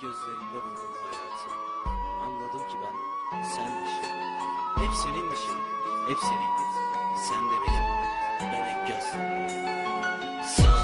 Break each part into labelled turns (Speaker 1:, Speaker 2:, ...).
Speaker 1: gözlerinde buldum hayatı. Anladım ki ben senmişim. Hep seninmişim. Hep senin. Sen de benim melek gözlerim. Sahibi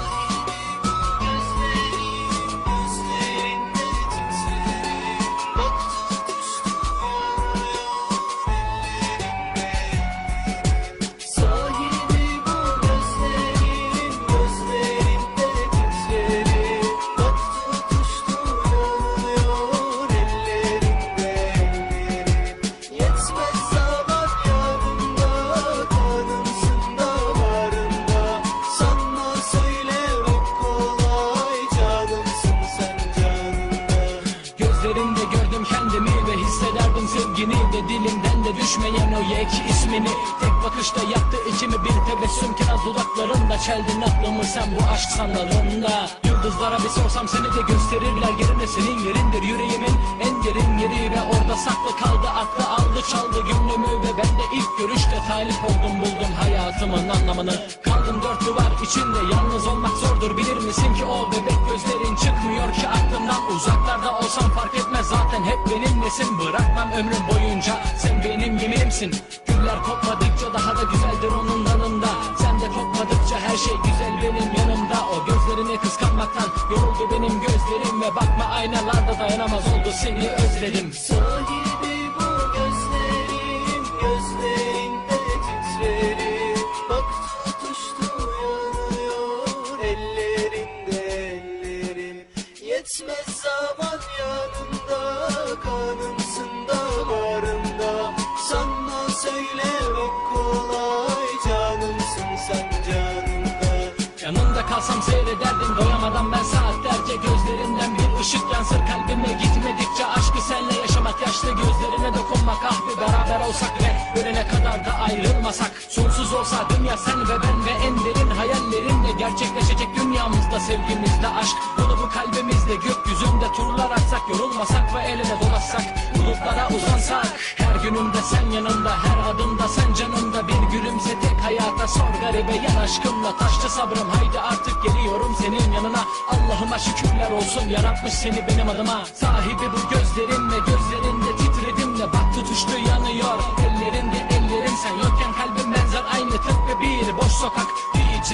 Speaker 2: dilimden de düşmeyen o yek ismini. Tek bakışta yaktı içimi bir tebessüm. Kiraz dudaklarında Çeldin aklımı. Sen bu aşk sandalında Yıldızlara bir sorsam seni de gösterirler. Yerine senin yerindir Yüreğimin en derin yeri. Ve orada saklı kaldı Aklı aldı çaldı gönlümü. Ve ben de ilk görüşte talip oldum buldum hayatımın anlamını. Kaldım dört duvar içinde yalnız olmak zordur. Bilir misin ki o bebek gözlerin çıkmıyor ki aklımdan. Uzaklarda olsam fark etmez zaten hep benimlesin Bırakmam ömrüm boyunca sen benim yeminimsin Güller kopmadıkça daha da güzeldir onun yanında Sen de kopmadıkça her şey güzel benim yanımda O gözlerini kıskanmaktan yoruldu benim gözlerim Ve bakma aynalarda dayanamaz oldu seni özledim
Speaker 1: Sahibi bu gözlerin, gözlerinde titrerim. Bak tutuştu yanıyor ellerinde ellerim. Yetmez zaman yanında, kanımsın
Speaker 2: Kalsam seyrederdim doyamadan ben saatlerce Gözlerinden bir ışık yansır. Kalbime gitmedikçe Aşkı senle yaşamak yaşlı gözlerine dokunmak. Ah bir beraber olsak ve ölene kadar da ayrılmasak. Sonsuz olsa dünya sen ve ben ve en derin hayallerimle Gerçekleşecek dünyamızda sevgimizde aşk. Dolu bu kalbimizde gökyüzünde turlar atsak Yorulmasak ve el ele dolaşsak. Bulutlara uzansak Her günümde sen yanımda her adımda sen hayata sor garibe yan aşkımla Taştı sabrım. Haydi artık geliyorum senin yanına. Allah'ıma şükürler olsun. Yaratmış seni benim adıma. Sahibi bu gözlerin ve gözlerinde titredim de Bak tutuştu yanıyor. Ellerinde ellerim Sen yokken kalbim benzer. Aynı tıpkı bir boş sokak. DJ